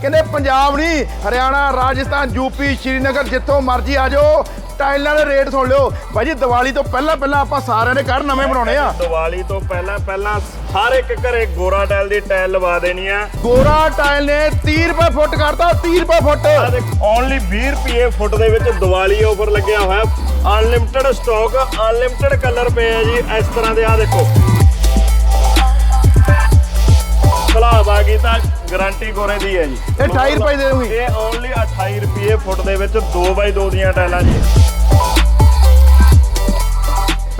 ਕਹਿੰਦੇ ਪੰਜਾਬ ਨਹੀਂ ਹਰਿਆਣਾ ਰਾਜਸਥਾਨ ਯੂਪੀ ਸ਼੍ਰੀਨਗਰ ਜਿੱਥੋਂ ਮਰਜ਼ੀ ਆ ਜਾਓ। ਟਾਈਲਾਂ ਦੇ ਰੇਟ ਸੁਣ ਲਿਓ। ਭਾਈ ਜੀ ਦੀਵਾਲੀ ਤੋਂ ਪਹਿਲਾਂ ਪਹਿਲਾਂ ਆਪਾਂ ਸਾਰਿਆਂ ਨੇ ਘਰ ਨਵੇਂ ਬਣਾਉਣੇ ਆ। ਦੀਵਾਲੀ ਤੋਂ ਪਹਿਲਾਂ ਪਹਿਲਾਂ ਹਰ ਇੱਕ ਘਰੇ ਗੋਰਾ ਟੈਲ ਦੀ ਟੈਲ ਲਵਾ ਦੇਣੀ ਆ। ਗੋਰਾ ਟਾਈਲ ਨੇ 30 ਰੁਪਏ ਫੁੱਟ ਕਰਤਾ 30 ਰੁਪਏ ਫੁੱਟ। ਓਨਲੀ 20 ਰੁਪਏ ਫੁੱਟ ਦੇ ਵਿੱਚ ਦੀਵਾਲੀ ਆਫਰ ਲੱਗਿਆ ਹੋਇਆ। ਅਨਲਿਮਟਿਡ ਸਟਾਕ ਅਨਲਿਮਟਿਡ ਕਲਰ ਪਏ ਆ ਜੀ। ਇਸ ਤਰ੍ਹਾਂ ਦੇ ਆ ਦੇਖੋ। ਖਲਾਬ ਆ ਗਈ ਤਾਂ ਗਾਰੰਟੀ ਗੋਰੇ ਦੀ ਹੈ ਜੀ। ਇਹ 28 ਰੁਪਏ ਦੇ ਦੂੰਗੀ ਇਹ ਓਨਲੀ 28 ਰੁਪਏ ਫੁੱਟ ਦੇ ਵਿੱਚ 2x2 ਦੀਆਂ ਟੈਲਾਂ ਜੀ।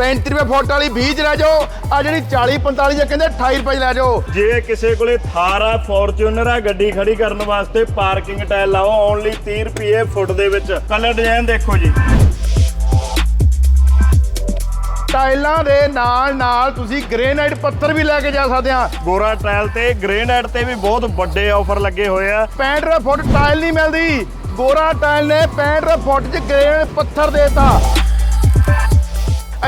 35 ਰੁਪਏ ਫੁੱਟ ਵਾਲੀ 20 ਚ ਲੈ ਜਾਓ। ਆ ਜਿਹੜੀ 40 45 ਚ ਕਹਿੰਦੇ 28 ਰੁਪਏ ਲੈ ਜਾਓ। ਜੇ ਕਿਸੇ ਕੋਲੇ ਥਾਰ ਆ ਫੋਰਚੂਨਰ ਆ ਗੱਡੀ ਖੜੀ ਕਰਨ ਵਾਸਤੇ ਪਾਰਕਿੰਗ ਟਾਇਲ ਲਾਓ ਓਨਲੀ 30 ਰੁਪਏ ਫੁੱਟ ਦੇ ਵਿੱਚ। ਕਲਰ ਡਿਜ਼ਾਈਨ ਦੇਖੋ ਜੀ। ਟਾਈਲਾਂ ਦੇ ਨਾਲ ਨਾਲ ਤੁਸੀਂ ਗ੍ਰੇਨਾਈਟ ਪੱਥਰ ਵੀ ਲੈ ਕੇ ਜਾ ਸਕਦੇ ਆ। ਗੋਰਾ ਟਾਇਲ ਤੇ ਗ੍ਰੇਨਾਈਟ ਤੇ ਵੀ ਬਹੁਤ ਵੱਡੇ ਆਫਰ ਲੱਗੇ ਹੋਏ ਆ। 65 ਰੁਪਏ ਫੁੱਟ ਟਾਈਲ ਨਹੀਂ ਮਿਲਦੀ। ਗੋਰਾ ਟਾਈਲ ਨੇ 65 ਰੁਪਏ ਫੁੱਟ ਚ ਗ੍ਰੇਨਾਈਟ ਪੱਥਰ ਦੇਤਾ।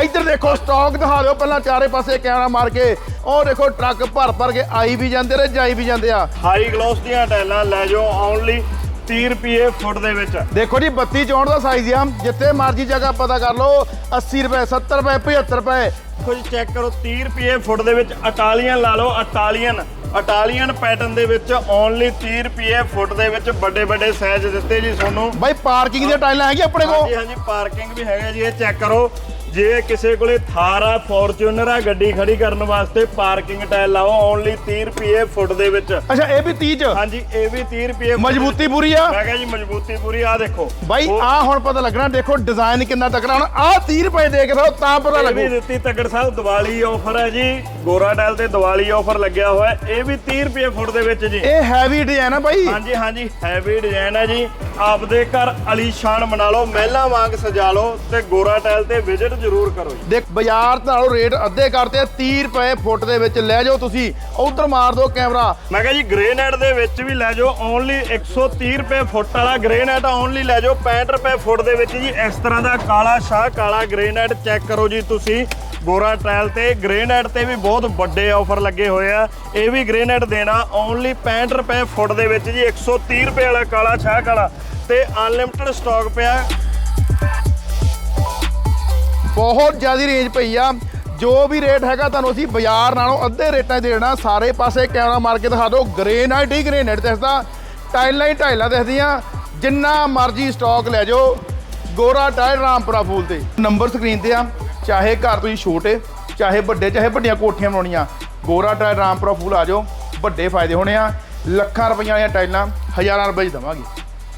ਇੱਧਰ ਦੇਖੋ ਸਟਾਕ ਦਿਖਾ ਦਿਓ ਪਹਿਲਾਂ ਚਾਰੇ ਪਾਸੇ ਕੈਮਰਾ ਮਾਰ ਕੇ। ਉਹ ਦੇਖੋ ਟਰੱਕ ਭਰ ਭਰ ਕੇ ਆਈ ਵੀ ਜਾਂਦੇ ਨੇ ਜਾਈ ਵੀ ਜਾਂਦੇ ਆ। ਹਾਈ ਗਲੋਸ ਦੀਆਂ ਟਾਇਲਾਂ ਲੈ ਜਾਓ ਓਨਲੀ 30 ਰੁਪਏ ਫੁੱਟ ਦੇ ਵਿੱਚ। ਦੇਖੋ ਜੀ 32 64 ਦਾ ਸਾਈਜ਼ ਆ। ਜਿੱਥੇ ਮਰਜ਼ੀ ਜਗ੍ਹਾ ਪਤਾ ਕਰ ਲਓ 80 ਰੁਪਏ 70 ਰੁਪਏ 75 ਰੁਪਏ। ਕੁਝ ਚੈੱਕ ਕਰੋ 30 ਰੁਪਏ ਫੁੱਟ ਦੇ ਵਿੱਚ ਇਟਾਲੀਅਨ ਲਾ ਲਓ ਇਟਾਲੀਅਨ। ਇਟਾਲੀਅਨ ਪੈਟਰਨ ਦੇ ਵਿੱਚ ਓਨਲੀ 30 ਰੁਪਏ ਫੁੱਟ ਦੇ ਵਿੱਚ ਵੱਡੇ ਵੱਡੇ ਸਾਈਜ਼ ਦਿੱਤੇ ਜੀ ਤੁਹਾਨੂੰ। ਬਾਈ ਪਾਰਕਿੰਗ ਦੀਆਂ ਟਾਈਲਾਂ ਹੈਗੀਆਂ ਆਪਣੇ ਕੋਲ? ਹਾਂਜੀ ਹਾਂਜੀ ਪਾਰਕਿੰਗ ਵੀ ਹੈਗਾ ਜੀ ਇਹ ਚੈੱਕ ਕਰੋ। ਜੇ ਕਿਸੇ ਕੋਲੇ ਥਾਰ ਆ ਫੋਰਚੂਨਰ ਆ ਗੱਡੀ ਖੜੀ ਕਰਨ ਵਾਸਤੇ ਪਾਰਕਿੰਗ ਟਾਇਲ ਲਾਓ ਓਨਲੀ 30 ਰੁਪਏ ਫੁੱਟ ਦੇ ਵਿੱਚ। ਅੱਛਾ ਇਹ ਵੀ 30 ਚ? ਹਾਂਜੀ ਇਹ ਵੀ 30 ਰੁਪਏ ਮਜ਼ਬੂਤੀ ਪੂਰੀ ਆ? ਮੈਂ ਕਿਹਾ ਜੀ ਮਜ਼ਬੂਤੀ ਪੂਰੀ ਆ ਦੇਖੋ। ਬਾਈ ਆ ਹੁਣ ਪਤਾ ਲੱਗਣਾ ਦੇਖੋ ਡਿਜ਼ਾਈਨ ਕਿੰਨਾ ਤਕੜਾ ਹੁਣ ਆ 30 ਰੁਪਏ ਦੇ ਕੇ ਦਿਓ ਤਾਂ ਪਤਾ ਇਹ ਵੀ ਲੱਗੂ। ਦਿੱਤੀ ਤਗੜ ਸਾਹਿਬ ਦੀਵਾਲੀ ਆਫਰ ਹੈ ਜੀ। ਗੋਰਾ ਟਾਇਲ ਤੇ ਦੀਵਾਲੀ ਆਫਰ ਲੱਗਿਆ ਹੋਇਆ। ਇਹ ਵੀ 30 ਰੁਪਏ ਫੁੱਟ ਦੇ ਵਿੱਚ ਜੀ। ਇਹ ਹੈਵੀ ਡਿਜ਼ਾਈਨ ਆ ਬਾਈ। ਹਾਂਜੀ ਹਾਂਜੀ ਹੈਵੀ ਡਿਜ਼ਾਈਨ ਹੈ ਜੀ। ਆਪਦੇ ਘਰ ਅਲੀਸ਼ਾਨ ਬਣਾ ਲਓ ਮਹਿਲਾ ਵਾਂਗ ਸਜਾ ਲਓ ਤੇ ਗੋਰਾ ਟਾਇਲ ਤੇ ਵਿਜ਼ਿਟ ਜ਼ਰੂਰ ਕਰੋ ਜੀ। ਦੇਖ ਬਾਜ਼ਾਰ ਨਾਲੋਂ ਰੇਟ ਅੱਧੇ ਕਰਤੇ ਆ, 30 ਰੁਪਏ ਫੁੱਟ ਦੇ ਵਿੱਚ ਲੈ ਜਾਓ ਤੁਸੀਂ। ਉਧਰ ਮਾਰ ਦਿਓ ਕੈਮਰਾ। ਮੈਂ ਕਿਹਾ ਜੀ ਗ੍ਰੇਨਾਈਟ ਦੇ ਵਿੱਚ ਵੀ ਲੈ ਜਾਓ ਓਨਲੀ 130 ਰੁਪਏ ਫੁੱਟ ਵਾਲਾ ਗ੍ਰੇਨਾਈਟ ਓਨਲੀ ਲੈ ਜਾਓ 65 ਰੁਪਏ ਫੁੱਟ ਦੇ ਵਿੱਚ ਜੀ। ਇਸ ਤਰ੍ਹਾਂ ਦਾ ਕਾਲਾ ਸ਼ਾਹ ਕਾਲਾ ਗ੍ਰੇਨਾਈਟ ਚੈੱਕ ਕਰੋ ਜੀ ਤੁਸੀਂ। ਗੋਰਾ ਟਾਇਲ ਤੇ ਗ੍ਰੇਨਾਈਟ ਤੇ ਵੀ ਬਹੁਤ ਵੱਡੇ ਆਫਰ ਲੱਗੇ ਹੋਏ ਆ। ਇਹ ਵੀ ਗ੍ਰੇਨਾਈਟ ਦੇਣਾ ਓਨਲੀ 65 ਰੁਪਏ ਫੁੱਟ ਦੇ ਵਿੱਚ ਜੀ 130 ਰੁਪਏ ਵਾਲਾ ਕਾਲਾ ਸ਼ਾਹ ਕਾਲਾ। ਤੇ ਅਨਲਿਮਟਿਡ ਸਟਾਕ ਪਿਆ। ਬਹੁਤ ਜ਼ਿਆਦਾ ਰੇਂਜ ਪਈ ਆ। ਜੋ ਵੀ ਰੇਟ ਹੈਗਾ ਤੁਹਾਨੂੰ ਅਸੀਂ ਬਾਜ਼ਾਰ ਨਾਲੋਂ ਅੱਧੇ ਰੇਟਾਂ 'ਚ ਦੇਣਾ। ਸਾਰੇ ਪਾਸੇ ਕੈਮਰਾ ਮਾਰ ਕੇ ਦਿਖਾ ਦਿਓ। ਗ੍ਰੇਨਾਈਟ ਹੀ ਗ੍ਰੇਨਾਈਟ ਦਿਸਦਾ। ਟਾਈਲਾਂ ਹੀ ਟਾਈਲਾਂ ਦਿਸਦੀਆਂ ਜਿੰਨਾ ਮਰਜ਼ੀ ਸਟਾਕ ਲੈ ਜਾਓ। ਗੋਰਾ ਟਾਇਲ ਰਾਮਪੁਰਾ ਫੂਲ ਤੇ। ਨੰਬਰ ਸਕਰੀਨ ਤੇ ਆ। ਚਾਹੇ ਘਰ ਤੁਸੀਂ ਛੋਟੇ, ਚਾਹੇ ਵੱਡੇ, ਚਾਹੇ ਵੱਡੀਆਂ ਕੋਠੀਆਂ ਬਣਾਉਣੀਆਂ। ਗੋਰਾ ਟਾਇਲ ਰਾਮਪੁਰਾ ਫੂਲ ਆ ਜਾਓ। ਵੱਡੇ ਫਾਇਦੇ ਹੋਣੇ ਆ। ਲੱਖਾਂ ਰੁਪਈਆਂ ਵਾਲੀਆਂ ਟਾਈਲਾਂ ਹਜ਼ਾਰਾਂ ਰੁਪਏ 'ਚ ਦਵਾਂਗੇ।